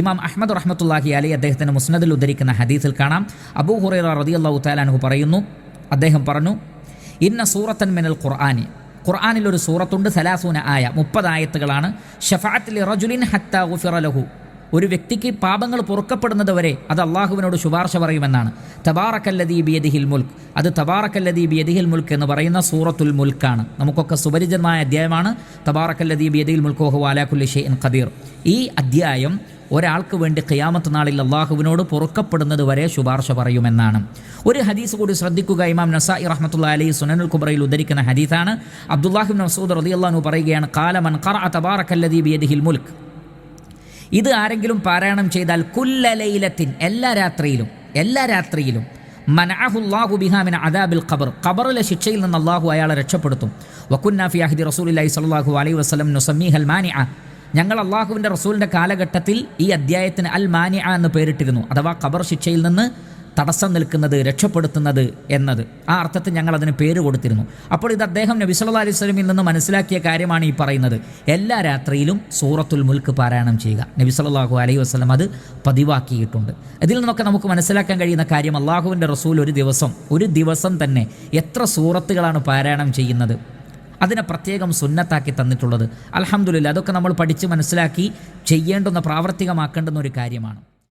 ഇമാം അഹമ്മദ് റഹ്മത്തുല്ലാഹി അലി അദ്ദേഹത്തിന് മുസ്നദിൽ ഉദ്ധരിക്കുന്ന ഹദീസിൽ കാണാം. അബൂ ഹുറൈറ അള്ളാഹു തആലാൻഹു പറയുന്നു അദ്ദേഹം പറഞ്ഞു ഇന്ന സൂറത്തൻ മിനൽ ഖുർആാനി. ഖുർആനിൽ ഒരു സൂറത്തുണ്ട് സലാസൂന ആയ മുപ്പത് ആയത്തുകളാണ്. ഷഫാത്തിൽ റജുലിൻ ഹത്ത ഗുഫിറ ലഹു. ഒരു വ്യക്തിക്ക് പാപങ്ങൾ പൊറുക്കപ്പെടുന്നത് വരെ അത് അള്ളാഹുവിനോട് ശുപാർശ പറയുമെന്നാണ്. തബാറക്കല്ലദീ ബിയദിഹിൽ മുൽക്ക് അത് തബാറക്കല്ലദീ ബിയദിഹിൽ മുൽക്ക് എന്ന് പറയുന്ന സൂറത്തുൽ മുൽക്കാണ്. നമുക്കൊക്കെ സുപരിചിതമായ അധ്യായമാണ് തബാറക്കല്ലദീ ബിയദിഹിൽ മുൽക്കോഹു അലാഖുല്ലി ഷെയ്ൻ ഖദീർ. ഈ അധ്യായം ഒരാൾക്ക് വേണ്ടി ഖിയാമത്ത് നാളിൽ അള്ളാഹുവിനോട് പൊറുക്കപ്പെടുന്നത് വരെ ശുപാർശ പറയുമെന്നാണ്. ഒരു ഹദീസ് കൂടി ശ്രദ്ധിക്കുക. ഇമാം നസായി റഹ്മത്തുള്ള അലി സുനനുൽ കുബ്രയിൽ ഉദ്ധരിക്കുന്ന ഹദീസാണ്. അബ്ദുല്ലാഹിബ് മസൂദ് റതി അള്ളഹാനു പറയുകയാണ് കാലമൻ ഖറ മുൽക്ക് ഇത് ആരെങ്കിലും പാരായണം ചെയ്താൽ കുല്ലലൈലത്തിൻ എല്ലാ രാത്രിയിലും എല്ലാ രാത്രിയിലും. മനാഹുല്ലാഹു ബിഹാമിൻ അദാബിൽ ഖബർ. ഖബറിലെ ശിക്ഷയിൽ നിന്ന് അള്ളാഹു അയാളെ രക്ഷപ്പെടുത്തും. വക്കുന്നാഫി അഹദി റസൂലി സലാഹു അലൈഹി വസ്ലം നുസമ്മീഹൽ മാനിഅ. ഞങ്ങൾ അള്ളാഹുവിന്റെ റസൂലിന്റെ കാലഘട്ടത്തിൽ ഈ അദ്ധ്യായത്തിന് അൽ മാനിയ എന്ന് പേരിട്ടിരുന്നു. അഥവാ ഖബർ ശിക്ഷയിൽ നിന്ന് തടസ്സം നിൽക്കുന്നത് രക്ഷപ്പെടുത്തുന്നത് എന്നത്. ആ അർത്ഥത്തിൽ ഞങ്ങൾ അതിന് പേര് കൊടുത്തിരുന്നു. അപ്പോൾ ഇത് അദ്ദേഹം നബി സല്ലാ അലൈഹി സ്വലമിൽ നിന്ന് മനസ്സിലാക്കിയ കാര്യമാണ് ഈ പറയുന്നത്. എല്ലാ രാത്രിയിലും സൂറത്തുൽ മുൽക്ക് പാരായണം ചെയ്യുക. നബി സല്ലാഹു അലൈഹി വസ്ലം അത് പതിവാക്കിയിട്ടുണ്ട്. ഇതിൽ നിന്നൊക്കെ നമുക്ക് മനസ്സിലാക്കാൻ കഴിയുന്ന കാര്യം അള്ളാഹുവിന്റെ റസൂൽ ഒരു ദിവസം ഒരു ദിവസം തന്നെ എത്ര സൂറത്തുകളാണ് പാരായണം ചെയ്യുന്നത്. അതിനെ പ്രത്യേകം സുന്നത്താക്കി തന്നിട്ടുള്ളത്. അലഹമുല്ല അതൊക്കെ നമ്മൾ പഠിച്ച് മനസ്സിലാക്കി ചെയ്യേണ്ടുന്ന പ്രാവർത്തികമാക്കേണ്ടുന്ന ഒരു കാര്യമാണ്.